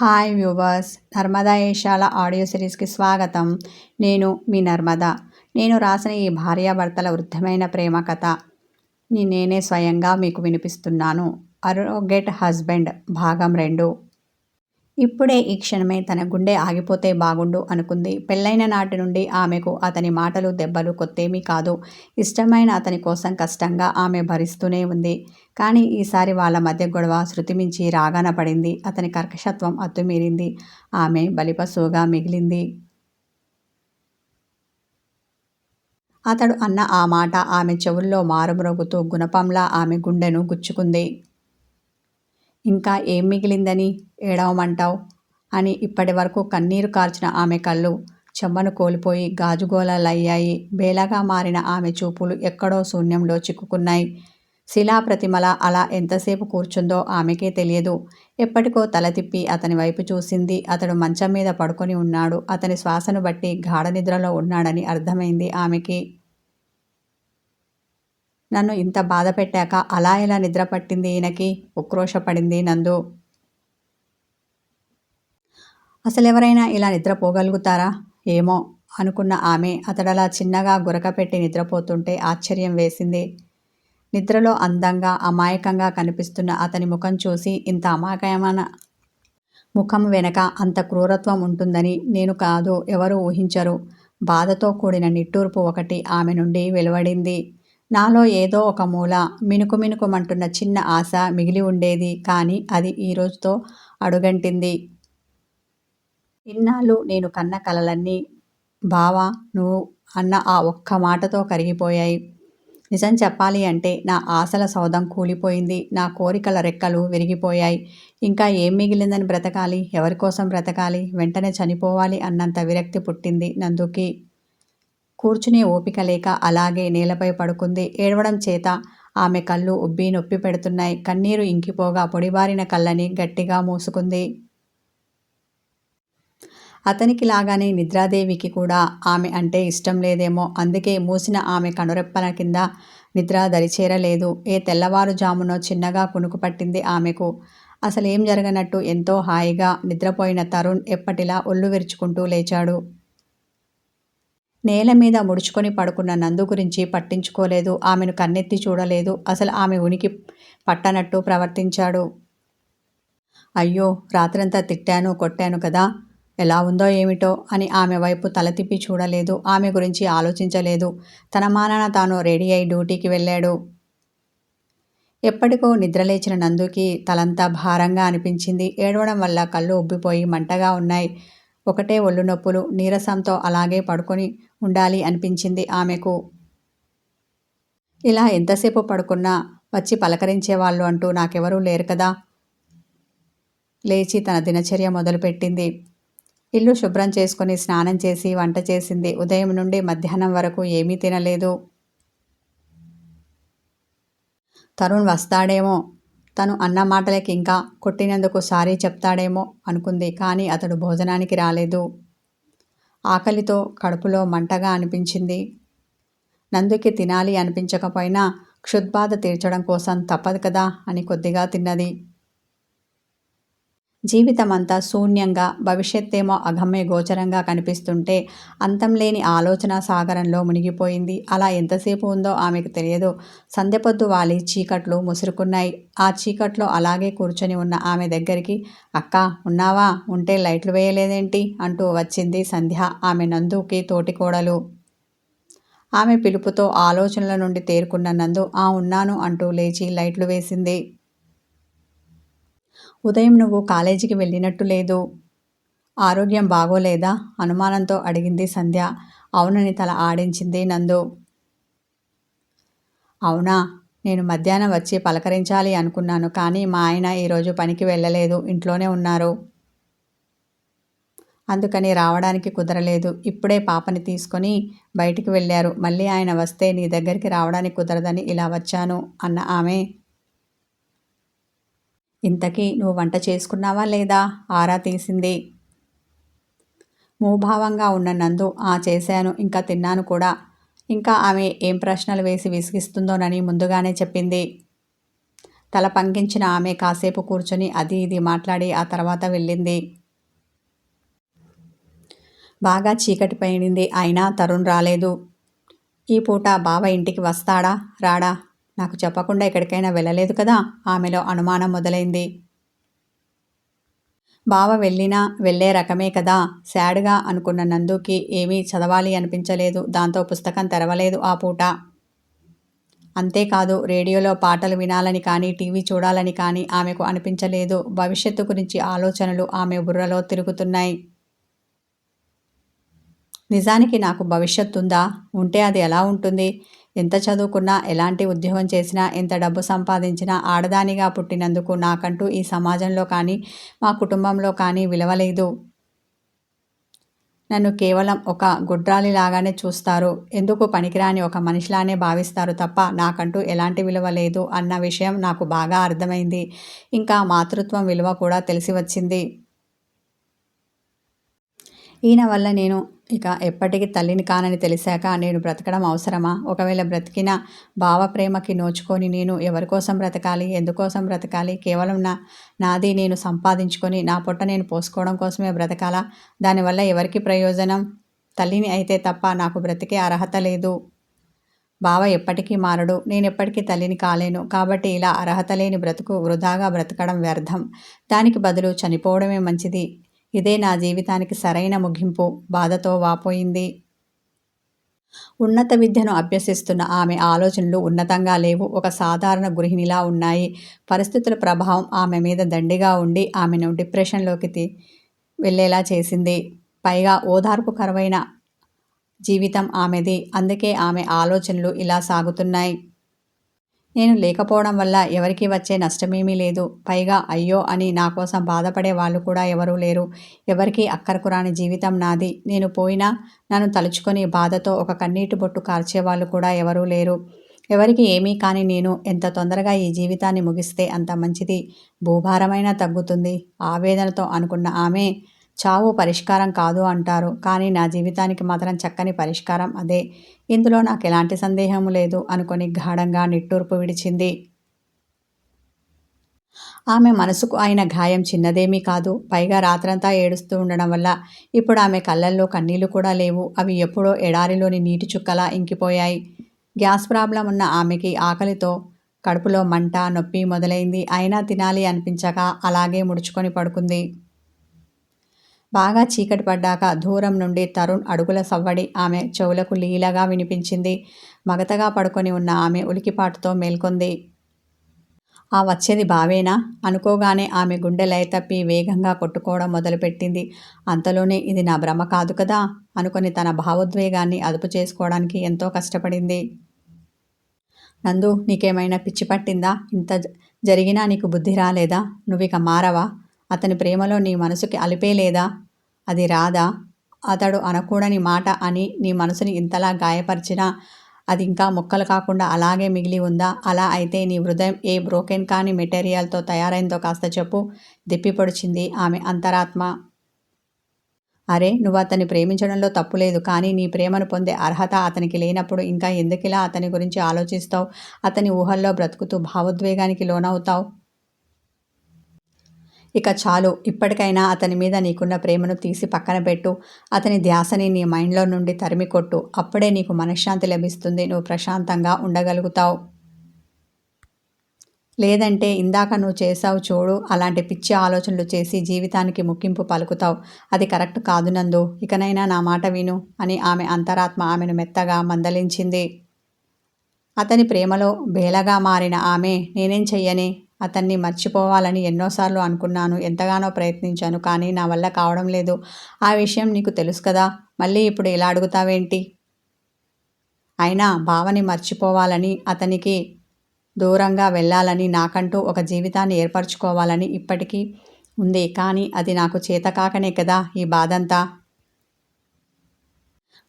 Hi viewers Narmada ఏషాల audio సిరీస్కి స్వాగతం. నేను మీ నర్మద. నేను రాసిన ఈ భార్యాభర్తల వృద్ధమైన ప్రేమ కథ ని నేనే స్వయంగా మీకు వినిపిస్తున్నాను. అరోగెట్ హస్బెండ్ భాగం రెండు. ఇప్పుడే ఈ క్షణమే తన గుండె ఆగిపోతే బాగుండు అనుకుంది. పెళ్ళైన నాటి నుండి ఆమెకు అతని మాటలు దెబ్బలు కొత్తేమీ కాదు. ఇష్టమైన అతని కోసం కష్టంగా ఆమె భరిస్తూనే ఉంది. కానీ ఈసారి వాళ్ళ మధ్య గొడవ శృతిమించి రాగాన పడింది. అతని కర్కశత్వం అత్తుమీరింది ఆమె బలిపశువుగా మిగిలింది. అతడు అన్న ఆ మాట ఆమె చెవుల్లో మారుమ్రోగుతూ గుణపంలా ఆమె గుండెను గుచ్చుకుంది. ఇంకా ఏం మిగిలిందని ఏడవమంటావు? అని ఇప్పటి వరకు కన్నీరు కార్చిన ఆమె కళ్ళు చెమ్మను కోల్పోయి గాజుగోళలయ్యాయి బేలగా మారిన ఆమె చూపులు ఎక్కడో శూన్యంలో చిక్కుకున్నాయి. శిలాప్రతిమల అలా ఎంతసేపు కూర్చుందో ఆమెకే తెలియదు. ఎప్పటికో తల తిప్పి అతని వైపు చూసింది. అతడు మంచం మీద పడుకొని ఉన్నాడు. అతని శ్వాసను బట్టి గాఢ నిద్రలో ఉన్నాడని అర్థమైంది ఆమెకి. నన్ను ఇంత బాధ పెట్టాక అలా ఎలా నిద్ర పట్టింది ఈయనకి? ఉక్రోషపడింది నందు. అసలెవరైనా ఇలా నిద్రపోగలుగుతారా ఏమో అనుకున్న ఆమె అతడలా చిన్నగా గురకపెట్టి నిద్రపోతుంటే ఆశ్చర్యం వేసింది. నిద్రలో అందంగా అమాయకంగా కనిపిస్తున్న అతని ముఖం చూసి ఇంత అమాయకమైన ముఖం వెనక అంత క్రూరత్వం ఉంటుందని నేను కాదు ఎవరు ఊహించరు. బాధతో కూడిన నిట్టూర్పు ఒకటి ఆమె నుండి వెలువడింది. నాలో ఏదో ఒక మూల మినుకు మినుకుమంటున్న చిన్న ఆశ మిగిలి ఉండేది కానీ అది ఈ రోజుతో అడుగంటింది. ఇన్నాళ్ళు నేను కన్న కలలన్నీ బావా నువ్వు అన్న ఆ ఒక్క మాటతో కరిగిపోయాయి. నిజం చెప్పాలి అంటే నా ఆశల సౌదం కూలిపోయింది నా కోరికల రెక్కలు విరిగిపోయాయి. ఇంకా ఏం మిగిలిందని బ్రతకాలి? ఎవరి కోసం బ్రతకాలి? వెంటనే చనిపోవాలి అన్నంత విరక్తి పుట్టింది నందుకి. కూర్చునే ఓపిక లేక అలాగే నేలపై పడుకుంది. ఏడవడం చేత ఆమె కళ్ళు ఉబ్బి నొప్పి పెడుతున్నాయి. కన్నీరు ఇంకిపోగా పొడిబారిన కళ్ళని గట్టిగా మూసుకుంది. అతనికి లాగానే నిద్రాదేవికి కూడా ఆమె అంటే ఇష్టం లేదేమో. అందుకే మూసిన ఆమె కనురెప్పల కింద నిద్ర దరిచేరలేదు. ఏ తెల్లవారుజామునో చిన్నగా కునుకు పట్టింది ఆమెకు. అసలేం జరగనట్టు ఎంతో హాయిగా నిద్రపోయిన తరుణ్ ఎప్పటిలా ఒళ్ళు విరుచుకుంటూ లేచాడు. నేల మీద ముడుచుకొని పడుకున్న నందు గురించి పట్టించుకోలేదు. ఆమెను కన్నెత్తి చూడలేదు. అసలు ఆమె ఉనికి పట్టనట్టు ప్రవర్తించాడు. అయ్యో రాత్రంతా తిట్టాను కొట్టాను కదా. ఎలా ఉందో ఏమిటో అని ఆమె వైపు తల తిప్పి చూడలేదు. ఆమె గురించి ఆలోచించలేదు. తన మానాన తాను రెడీ అయి డ్యూటీకి వెళ్ళాడు. ఎప్పటికో నిద్రలేచిన నందుకి తలంతా భారంగా అనిపించింది. ఏడవడం వల్ల కళ్ళు ఉబ్బిపోయి మంటగా ఉన్నాయి. ఒకటే ఒళ్ళు నొప్పులు నీరసంతో అలాగే పడుకొని ఉండాలి అనిపించింది ఆమెకు. ఇలా ఎంతసేపు పడుకున్నా వచ్చి పలకరించేవాళ్ళు అంటూ నాకెవరూ లేరు కదా. లేచి తన దినచర్య మొదలుపెట్టింది. ఇల్లు శుభ్రం చేసుకుని స్నానం చేసి వంట చేసింది. ఉదయం నుండి మధ్యాహ్నం వరకు ఏమీ తినలేదు. తరుణ్ వస్తాడేమో. తను అన్న మాటలకి ఇంకా కొట్టినందుకు సారీ చెప్తాడేమో అనుకుంది. కానీ అతడు భోజనానికి రాలేదు. ఆకలితో కడుపులో మంటగా అనిపించింది. నందుకి తినాలి అనిపించకపోయినా క్షుద్బాధ తీర్చడం కోసం తప్పదు కదా అని కొద్దిగా తిన్నది. జీవితమంతా శూన్యంగా భవిష్యత్తేమో అగమ్య గోచరంగా కనిపిస్తుంటే అంతం లేని ఆలోచన సాగరంలో మునిగిపోయింది. అలా ఎంతసేపు ఉందో ఆమెకు తెలియదు. సంధ్యపొద్దు వాలి చీకట్లు ముసురుకున్నాయి. ఆ చీకట్లో అలాగే కూర్చొని ఉన్న ఆమె దగ్గరికి అక్క ఉన్నావా? ఉంటే లైట్లు వేయలేదేంటి? అంటూ వచ్చింది సంధ్య ఆమె నందుకి తోటికోడలు ఆమె పిలుపుతో ఆలోచనల నుండి తేరుకున్న నందు ఆ ఉన్నాను అంటూ లేచి లైట్లు వేసింది. ఉదయం నువ్వు కాలేజీకి వెళ్ళినట్టు లేదు. ఆరోగ్యం బాగోలేదా? అనుమానంతో అడిగింది సంధ్య. అవునని తల ఆడించింది నందు. అవునా? నేను మధ్యాహ్నం వచ్చి పలకరించాలి అనుకున్నాను కానీ మా ఆయన ఈరోజు పనికి వెళ్ళలేదు. ఇంట్లోనే ఉన్నారు. అందుకని రావడానికి కుదరలేదు. ఇప్పుడే పాపని తీసుకొని బయటికి వెళ్ళారు. మళ్ళీ ఆయన వస్తే నీ దగ్గరికి రావడానికి కుదరదని ఇలా వచ్చాను అన్న ఆమె ఇంతకీ నువ్వు వంట చేసుకున్నావా లేదా? ఆరా తీసింది. మూభావంగా ఉన్న నందు ఆ చేశాను ఇంకా తిన్నాను కూడా. ఇంకా ఆమె ఏం ప్రశ్నలు వేసి విసిగిస్తుందోనని ముందుగానే చెప్పింది. తల పంకించిన ఆమె కాసేపు కూర్చొని అది ఇది మాట్లాడి ఆ తర్వాత వెళ్ళింది. బాగా చీకటి పైనింది. అయినా తరుణ్ రాలేదు. ఈ పూట బావ ఇంటికి వస్తాడా? రాడా? నాకు చెప్పకుండా ఎక్కడికైనా వెళ్ళలేదు కదా ఆమెలో అనుమానం మొదలైంది. బావ వెళ్ళినా వెళ్ళే రకమే కదా శాడ్గా అనుకున్న నందుకి ఏమీ చదవాలి అనిపించలేదు దాంతో పుస్తకం తెరవలేదు ఆ పూట. అంతేకాదు రేడియోలో పాటలు వినాలని కానీ టీవీ చూడాలని కానీ ఆమెకు అనిపించలేదు. భవిష్యత్తు గురించి ఆలోచనలు ఆమె బుర్రలో తిరుగుతున్నాయి. నిజానికి నాకు భవిష్యత్తు ఉందా ఉంటే అది ఎలా ఉంటుంది? ఎంత చదువుకున్నా ఎలాంటి ఉద్యోగం చేసినా ఎంత డబ్బు సంపాదించినా ఆడదానిగా పుట్టినందుకు నాకంటూ ఈ సమాజంలో కానీ మా కుటుంబంలో కానీ విలువలేదు. నన్ను కేవలం ఒక గుడ్రాలిలాగానే చూస్తారు. ఎందుకు పనికిరాని ఒక మనిషిలానే భావిస్తారు తప్ప నాకంటూ ఎలాంటి విలువ లేదు అన్న విషయం నాకు బాగా అర్థమైంది. ఇంకా మాతృత్వం విలువ కూడా తెలిసి వచ్చింది. ఈయన వల్ల నేను ఇక ఎప్పటికీ తల్లిని కానని తెలిసాక నేను బ్రతకడం అవసరమా? ఒకవేళ బ్రతికిన భావ ప్రేమకి నోచుకొని నేను ఎవరి కోసం బ్రతకాలి? ఎందుకోసం బ్రతకాలి? కేవలం నా నాది నేను సంపాదించుకొని నా పొట్ట నేను పోసుకోవడం కోసమే బ్రతకాలా? దానివల్ల ఎవరికి ప్రయోజనం? తల్లిని అయితే తప్ప నాకు బ్రతికే అర్హత లేదు. బావ ఎప్పటికీ మారడు. నేను ఎప్పటికీ తల్లిని కాలేను. కాబట్టి ఇలా అర్హత లేని బ్రతుకు వృధాగా బ్రతకడం వ్యర్థం. దానికి బదులు చనిపోవడమే మంచిది. ఇదే నా జీవితానికి సరైన ముగింపు. బాధతో వాపోయింది. ఉన్నత విద్యను అభ్యసిస్తున్న ఆమె ఆలోచనలు ఉన్నతంగా లేవు. ఒక సాధారణ గృహిణిలా ఉన్నాయి. పరిస్థితుల ప్రభావం ఆమె మీద దండిగా ఉండి ఆమెను డిప్రెషన్లోకి వెళ్ళేలా చేసింది. పైగా ఓదార్పు కరువైన జీవితం ఆమెది. అందుకే ఆమె ఆలోచనలు ఇలా సాగుతున్నాయి. నేను లేకపోవడం వల్ల ఎవరికి వచ్చే నష్టమేమీ లేదు. పైగా అయ్యో అని నా కోసం బాధపడే వాళ్ళు కూడా ఎవరూ లేరు. ఎవరికీ అక్కరకు రాని జీవితం నాది. నేను పోయినా నన్ను తలుచుకొని బాధతో ఒక కన్నీటి బొట్టు కార్చేవాళ్ళు కూడా ఎవరూ లేరు. ఎవరికి ఏమీ కాని నేను ఎంత తొందరగా ఈ జీవితాన్ని ముగిస్తే అంత మంచిది. భూభారమైనా తగ్గుతుంది. ఆవేదనతో అనుకున్న ఆమె చావు పరిష్కారం కాదు అంటారు. కానీ నా జీవితానికి మాత్రం చక్కని పరిష్కారం అదే. ఇందులో నాకు ఎలాంటి సందేహం లేదు అనుకొని గాఢంగా నిట్టూర్పు విడిచింది. ఆమె మనసుకు అయిన గాయం చిన్నదేమీ కాదు. పైగా రాత్రంతా ఏడుస్తూ ఉండడం వల్ల ఇప్పుడు ఆమె కళ్ళల్లో కన్నీళ్ళు కూడా లేవు. అవి ఎప్పుడో ఎడారిలోని నీటి చుక్కలా ఇంకిపోయాయి. గ్యాస్ ప్రాబ్లం ఉన్న ఆమెకి ఆకలితో కడుపులో మంట నొప్పి మొదలైంది. అయినా తినాలి అనిపించక అలాగే ముడుచుకొని పడుకుంది. బాగా చీకటి పడ్డాక దూరం నుండి తరుణ్ అడుగుల సవ్వడి ఆమె చెవులకు లీలగా వినిపించింది. మగతగా పడుకొని ఉన్న ఆమె ఉలికిపాటుతో మేల్కొంది. ఆ వచ్చేది బావేనా అనుకోగానే ఆమె గుండె లయతప్పి వేగంగా కొట్టుకోవడం మొదలుపెట్టింది. అంతలోనే ఇది నా భ్రమ కాదు కదా అనుకుని తన భావోద్వేగాన్ని అదుపు చేసుకోవడానికి ఎంతో కష్టపడింది. నందు నీకేమైనా పిచ్చి పట్టిందా? ఇంత జరిగినా నీకు బుద్ధి రాలేదా? నువ్విక మారవా? అతని ప్రేమలో నీ మనసుకి అలిపే లేదా? అది రాదా? అతడు అనకూడని మాట అని నీ మనసుని ఇంతలా గాయపరిచినా అది ఇంకా మొక్కలు కాకుండా అలాగే మిగిలి ఉందా? అలా అయితే నీ హృదయం ఏ బ్రోకెన్ కాని మెటీరియల్తో తయారైందో కాస్త చెప్పు. దిప్పి పొడిచింది ఆమె అంతరాత్మ. అరే నువ్వు అతన్ని ప్రేమించడంలో తప్పులేదు కానీ నీ ప్రేమను పొందే అర్హత అతనికి లేనప్పుడు ఇంకా ఎందుకిలా అతని గురించి ఆలోచిస్తావు? అతని ఊహల్లో బ్రతుకుతూ భావోద్వేగానికి లోనవుతావు. ఇక చాలు ఇప్పటికైనా అతని మీద నీకున్న ప్రేమను తీసి పక్కన పెట్టు. అతని ధ్యాసని నీ మైండ్లో నుండి తరిమి కొట్టు. అప్పుడే నీకు మనశ్శాంతి లభిస్తుంది. నువ్వు ప్రశాంతంగా ఉండగలుగుతావు. లేదంటే ఇందాక నువ్వు చేసావు చూడు అలాంటి పిచ్చి ఆలోచనలు చేసి జీవితానికి ముగింపు పలుకుతావు. అది కరెక్ట్ కాదు నందు. ఇకనైనా నా మాట విను అని ఆమె అంతరాత్మ ఆమెను మెత్తగా మందలించింది. అతని ప్రేమలో బేలగా మారిన ఆమె నేనేం చెయ్యని? అతన్ని మర్చిపోవాలని ఎన్నోసార్లు అనుకున్నాను ఎంతగానో ప్రయత్నించాను కానీ నా వల్ల కావడం లేదు. ఆ విషయం నీకు తెలుసు కదా మళ్ళీ ఇప్పుడు ఇలా అడుగుతావేంటి? అయినా భావని మర్చిపోవాలని అతనికి దూరంగా వెళ్ళాలని నాకంటూ ఒక జీవితాన్ని ఏర్పరచుకోవాలని ఇప్పటికీ ఉంది. కానీ అది నాకు చేతకాకనే కదా ఈ బాధంతా.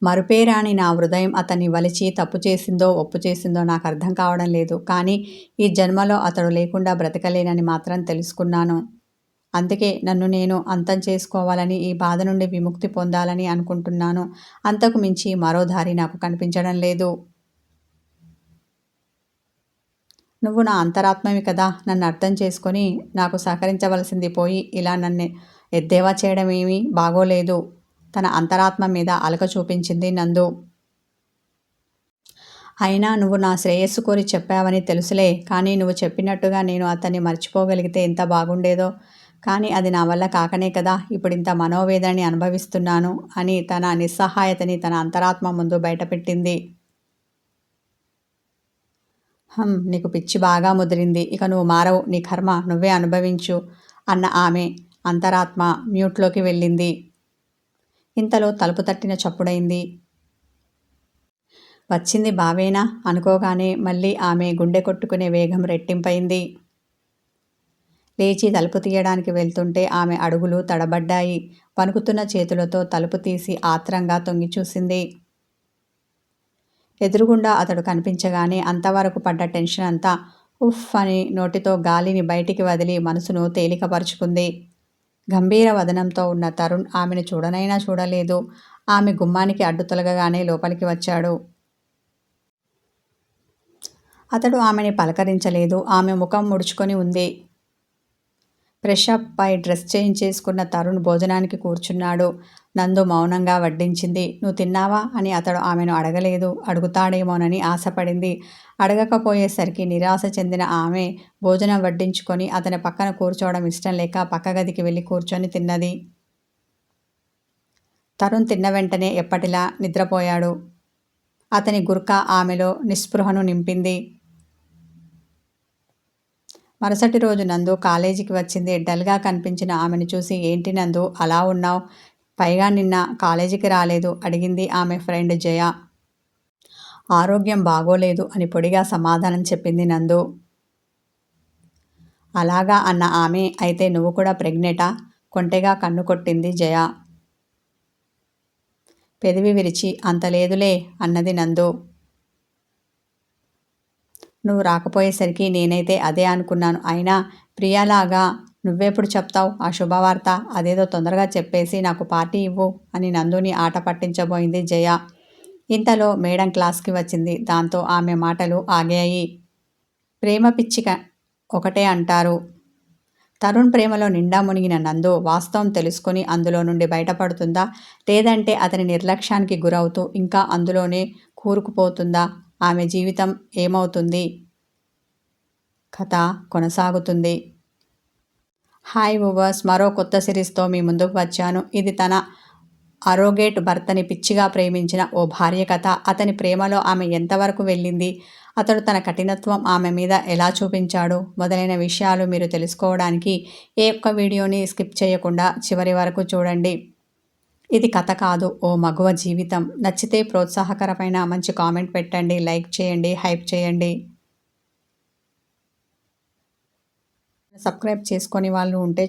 మరుపేరాని నా హృదయం అతన్ని వలిచి తప్పు చేసిందో ఒప్పు చేసిందో నాకు అర్థం కావడం లేదు. కానీ ఈ జన్మలో అతడు లేకుండా బ్రతకలేనని మాత్రం తెలుసుకున్నాను. అందుకే నన్ను నేను అంతం చేసుకోవాలని ఈ బాధ నుండి విముక్తి పొందాలని అనుకుంటున్నాను. అంతకు మించి మరో దారి నాకు కనిపించడం లేదు. నువ్వు నా అంతరాత్మవి కదా. నన్ను అర్థం చేసుకొని నాకు సహకరించవలసింది పోయి ఇలా నన్ను ఎద్దేవా చేయడం ఏమీ బాగోలేదు. తన అంతరాత్మ మీద అలక చూపించింది నందు. అయినా నువ్వు నా శ్రేయస్సు కోరి చెప్పావని తెలుసులే కానీ నువ్వు చెప్పినట్టుగా నేను అతన్ని మర్చిపోగలిగితే ఎంత బాగుండేదో? కానీ అది నా వల్ల కాకనే కదా ఇప్పుడు ఇంత మనోవేదనని అనుభవిస్తున్నాను అని తన నిస్సహాయతని తన అంతరాత్మ ముందు బయటపెట్టింది. హం నీకు పిచ్చి బాగా ముదిరింది ఇక నువ్వు మారవు నీ కర్మ నువ్వే అనుభవించు అన్న ఆమె అంతరాత్మ మ్యూట్లోకి వెళ్ళింది. ఇంతలో తలుపు తట్టిన చప్పుడైంది. వచ్చింది బావేనా? అనుకోగానే మళ్ళీ ఆమె గుండె కొట్టుకునే వేగం రెట్టింపైంది. లేచి తలుపు తీయడానికి వెళ్తుంటే ఆమె అడుగులు తడబడ్డాయి. వణుకుతున్న చేతులతో తలుపు తీసి ఆత్రంగా తొంగి చూసింది. ఎదురుగుండా అతడు కనిపించగానే అంతవరకు పడ్డ టెన్షన్ అంతా ఉఫ్ అని నోటితో గాలిని బయటికి వదిలి మనసును తేలికపరుచుకుంది. గంభీర వదనంతో ఉన్న తరుణ్ ఆమెను చూడనైనా చూడలేదు. ఆమె గుమ్మానికి అడ్డు తొలగగానే లోపలికి వచ్చాడు. అతడు ఆమెని పలకరించలేదు. ఆమె ముఖం ముడుచుకొని ఉంది. ఫ్రెష్ అప్ పై డ్రెస్ చేంజ్ చేసుకున్న తరుణ్ భోజనానికి కూర్చున్నాడు. నందు మౌనంగా వడ్డించింది. నువ్వు తిన్నావా? అని అతడు ఆమెను అడగలేదు. అడుగుతాడేమోనని ఆశపడింది. అడగకపోయేసరికి నిరాశ చెందిన ఆమె భోజనం వడ్డించుకొని అతని పక్కన కూర్చోవడం ఇష్టం లేక పక్క గదికి వెళ్ళి కూర్చొని తిన్నది. తరుణ్ తిన్న వెంటనే ఎప్పటిలా నిద్రపోయాడు. అతని గుర్కా ఆమెలో నిస్పృహను నింపింది. మరుసటి రోజు నందు కాలేజీకి వచ్చింది. డల్గా కనిపించిన ఆమెను చూసి ఏంటి నందు? అలా ఉన్నావు? పైగా నిన్న కాలేజీకి రాలేదు అడిగింది ఆమె ఫ్రెండ్ జయ. ఆరోగ్యం బాగోలేదు అని పొడిగా సమాధానం చెప్పింది నందు. అలాగా అన్న ఆమె అయితే నువ్వు కూడా ప్రెగ్నెటా? కొంటెగా కన్ను కొట్టింది జయ. పెదవి విరిచి అంత లేదులే అన్నది నందు. నువ్వు రాకపోయేసరికి నేనైతే అదే అనుకున్నాను అయినా ప్రియాలాగా నువ్వెప్పుడు చెప్తావు ఆ శుభవార్త అదేదో తొందరగా చెప్పేసి నాకు పార్టీ ఇవ్వు అని నందుని ఆట పట్టించబోయింది జయ. ఇంతలో మేడం క్లాస్కి వచ్చింది. దాంతో ఆమె మాటలు ఆగాయి. ప్రేమ పిచ్చిక ఒకటే అంటారు. తరుణ్ ప్రేమలో నిండా మునిగిన నందు వాస్తవం తెలుసుకుని అందులో నుండి బయటపడుతుందా? లేదంటే అతని నిర్లక్ష్యానికి గురవుతూ ఇంకా అందులోనే కూరుకుపోతుందా? ఆమె జీవితం ఏమవుతుంది? కథ కొనసాగుతుంది. హాయ్ ఓవర్స్ మరో కొత్త సిరీస్తో మీ ముందుకు వచ్చాను. ఇది తన అరోగేట్ భర్తని పిచ్చిగా ప్రేమించిన ఓ భార్య కథ. అతని ప్రేమలో ఆమె ఎంతవరకు వెళ్ళింది? అతడు తన కఠినత్వం ఆమె మీద ఎలా చూపించాడు? మొదలైన విషయాలు మీరు తెలుసుకోవడానికి ఏ ఒక్క వీడియోని స్కిప్ చేయకుండా చివరి వరకు చూడండి. ఇది కథ కాదు ఓ మగువ జీవితం. నచ్చితే ప్రోత్సాహకరమైన మంచి కామెంట్ పెట్టండి లైక్ చేయండి హైప్ చేయండి. సబ్స్క్రైబ్ చేసుకొని వాళ్ళు ఉంటే